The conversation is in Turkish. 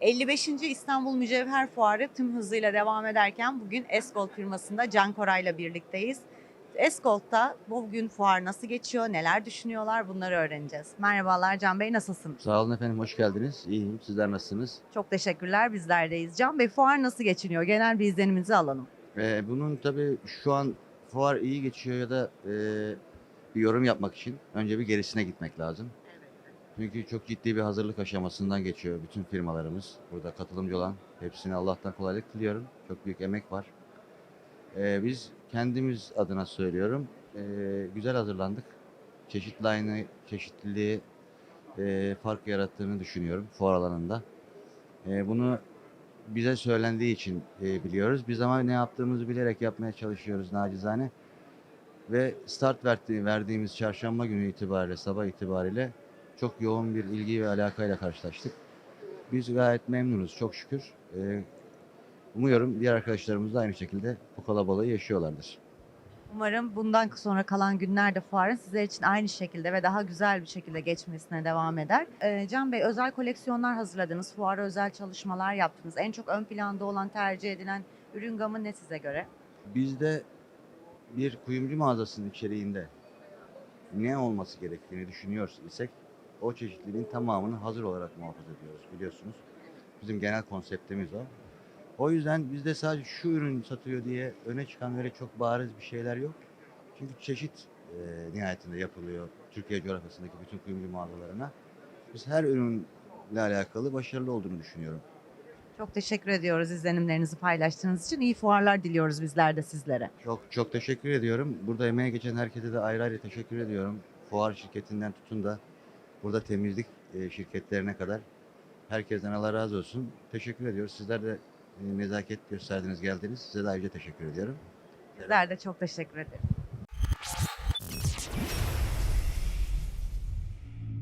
55. İstanbul Mücevher Fuarı tüm hızıyla devam ederken bugün Escolt firmasında Can Koray'la birlikteyiz. Escolt'ta bugün fuar nasıl geçiyor, neler düşünüyorlar bunları öğreneceğiz. Merhabalar Can Bey nasılsınız? Sağ olun efendim, hoş geldiniz. İyiyim, sizler nasılsınız? Çok teşekkürler bizlerdeyiz. Can Bey fuar nasıl geçiniyor? Genel bir izleniminizi alalım. Ee, bunun tabii şu an fuar iyi geçiyor ya da e, bir yorum yapmak için önce bir gerisine gitmek lazım. Çünkü çok ciddi bir hazırlık aşamasından geçiyor bütün firmalarımız. Burada katılımcı olan hepsine Allah'tan kolaylık diliyorum. Çok büyük emek var. Ee, biz kendimiz adına söylüyorum. ee, güzel hazırlandık. Çeşitli aynı çeşitliliği ee, fark yarattığını düşünüyorum fuar alanında. Ee, bunu bize söylendiği için e, biliyoruz. Biz ama ne yaptığımızı bilerek yapmaya çalışıyoruz nacizane. Ve start verdi, verdiğimiz çarşamba günü itibariyle, sabah itibariyle çok yoğun bir ilgi ve alakayla karşılaştık. Biz gayet memnunuz çok şükür. Ee, umuyorum diğer arkadaşlarımız da aynı şekilde bu kalabalığı yaşıyorlardır. Umarım bundan sonra kalan günlerde fuarın sizler için aynı şekilde ve daha güzel bir şekilde geçmesine devam eder. Ee, Can Bey özel koleksiyonlar hazırladınız, fuara özel çalışmalar yaptınız. En çok ön planda olan tercih edilen ürün gamı ne size göre? Bizde bir kuyumcu mağazasının içeriğinde ne olması gerektiğini düşünüyor isek o çeşitliliğin tamamını hazır olarak muhafaza ediyoruz biliyorsunuz. Bizim genel konseptimiz o. O yüzden bizde sadece şu ürün satıyor diye öne çıkan böyle çok bariz bir şeyler yok. Çünkü çeşit e, nihayetinde yapılıyor Türkiye coğrafyasındaki bütün kuyumcu mağazalarına. Biz her ürünle alakalı başarılı olduğunu düşünüyorum. Çok teşekkür ediyoruz izlenimlerinizi paylaştığınız için. İyi fuarlar diliyoruz bizler de sizlere. Çok çok teşekkür ediyorum. Burada emeğe geçen herkese de ayrı ayrı teşekkür ediyorum. Fuar şirketinden tutun da burada temizlik e, şirketlerine kadar herkesten Allah razı olsun. Teşekkür ediyoruz. Sizler de e, nezaket gösterdiniz, geldiniz. Size de ayrıca teşekkür ediyorum. Bizler de çok teşekkür ederiz.